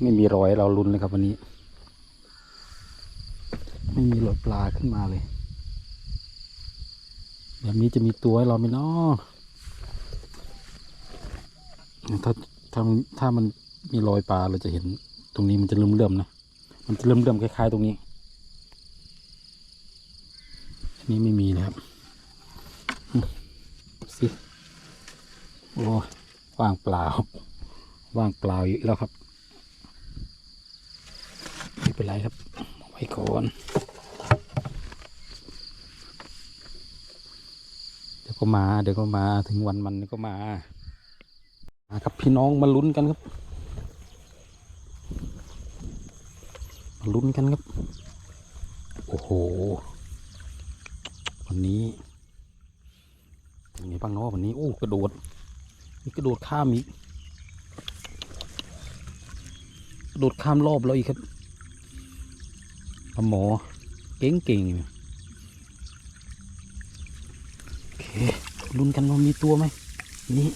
ไม่มีรอยเราลุ้นเลยครับวันนี้ ไม่มีรอยปลาขึ้นมาเลย แบบนี้จะมีตัวให้เราไหมเนาะถ้าถ้าถ้ามันมีรอยปลาเราจะเห็นตรงนี้มันจะเลื่อมนะ มันจะเลื่อมคล้ายๆ ตรงนี้ อันนี้ไม่มีนะครับสิโอ้ว่างเปล่า ว่างเปล่าอยู่แล้วครับ เป็นไรครับไว้ก่อนเดี๋ยวก็มา เดี๋ยวก็มาถึงวันมันก็มามาครับพี่น้องมาลุ้นกันครับมาลุ้นกันครับ โอ้โห วันนี้เป็นไงบ้างเนาะวันนี้ โอ้ กระโดด มีกระโดดข้ามอีก กระโดดข้ามรอบเราอีกครับ หมอเก่งเก่งๆโอเคลุ้นกันว่ามีตัวไหมนี่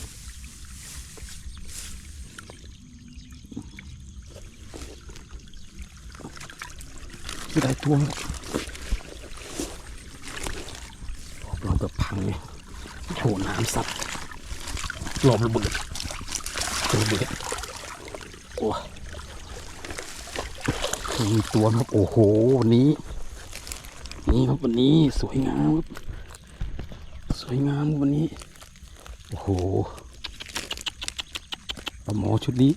ได้ตัวไหมรอบเราแบบพังเลยโถน้ำซัดรอบระเบิดระเบิดโอ้ มีตัวครับโอ้โหวันนี้ นี่ครับวันนี้สวยงามครับสวยงามวันนี้โอ้โหปลาหมอชุดนี้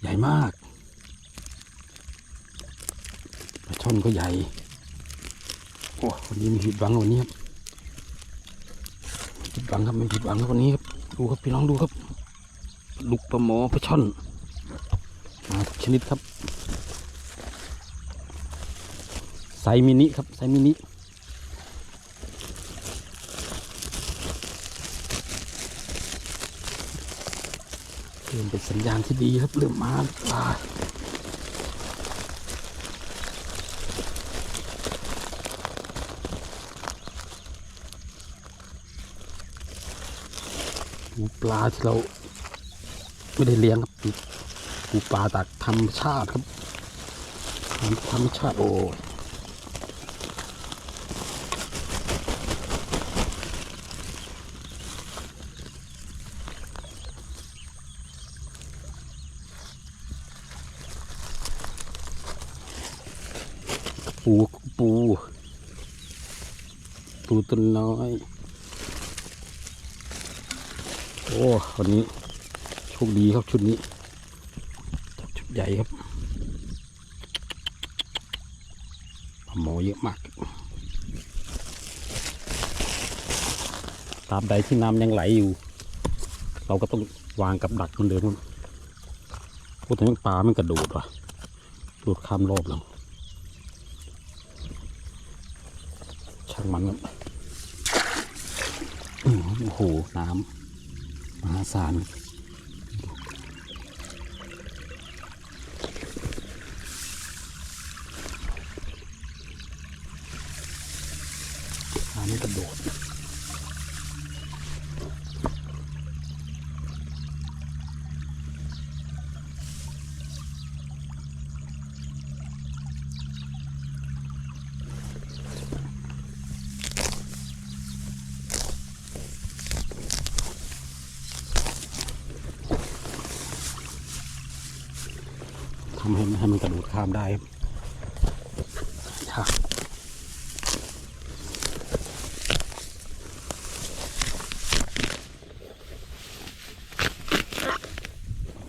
ใหญ่มากปลาช่อนก็ใหญ่โอ้วันนี้มีผิดหวังวันนี้ครับไม่ผิดหวังครับไม่ผิดหวังครับวันนี้ครับดูครับพี่น้องดูครับ ลูกปลาหมอปลาช่อนมาทุกชนิดครับ ไซมินิครับไซมินิเริ่มเป็นสัญญาณที่ดีครับเริ่มมาปลาปูปลาที่เราไม่ได้เลี้ยงครับปูปูปลาจากธรรมชาติครับธรรมชาติโอ้ ปูปู ปูตัวน้อย โอ้วันนี้โชคดีครับชุดนี้จับชุดใหญ่ครับหมอเยอะมาก ตามใดที่น้ำยังไหลอยู่ เราก็ต้องวางกับดักเหมือนเดิมครับพูดถึงปลามันกระโดดว่ะโดดข้ามรอบเรา ช่างมันครับโอ้โห น้ำมหาศาลน้ำกระโดดำให้ให้มันกระโดดข้ามได้ครับ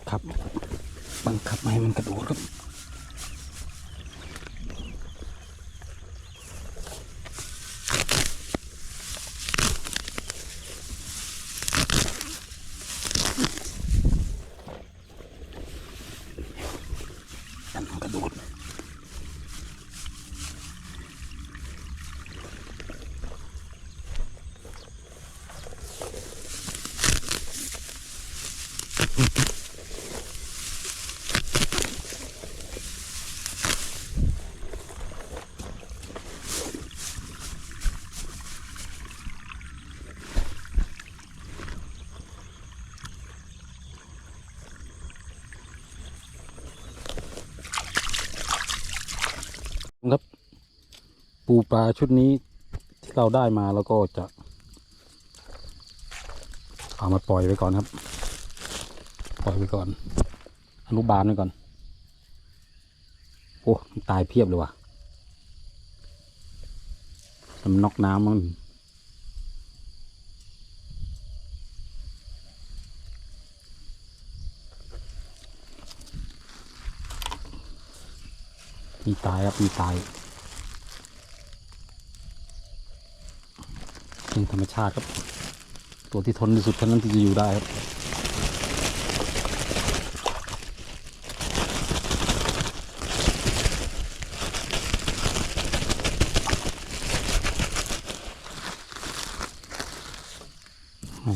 ครับบังคับไม่ให้มันกระโดดครับ อั ครับ ปูปลาชุดนี้ที่เราได้มาแล้วก็จะ เอามาปล่อยไว้ก่อนครับ ปล่อยไว้ก่อน อนุบาลไว้ก่อน โอ้ตายเพียบเลยว่ะสำนอกน้ำมัน มีตายครับมีตายเป็นธรรมชาติครับ ตัวที่ทนที่สุดเท่านั้นที่จะอยู่ได้ครับ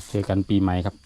เจอกันปีใหม่ครับ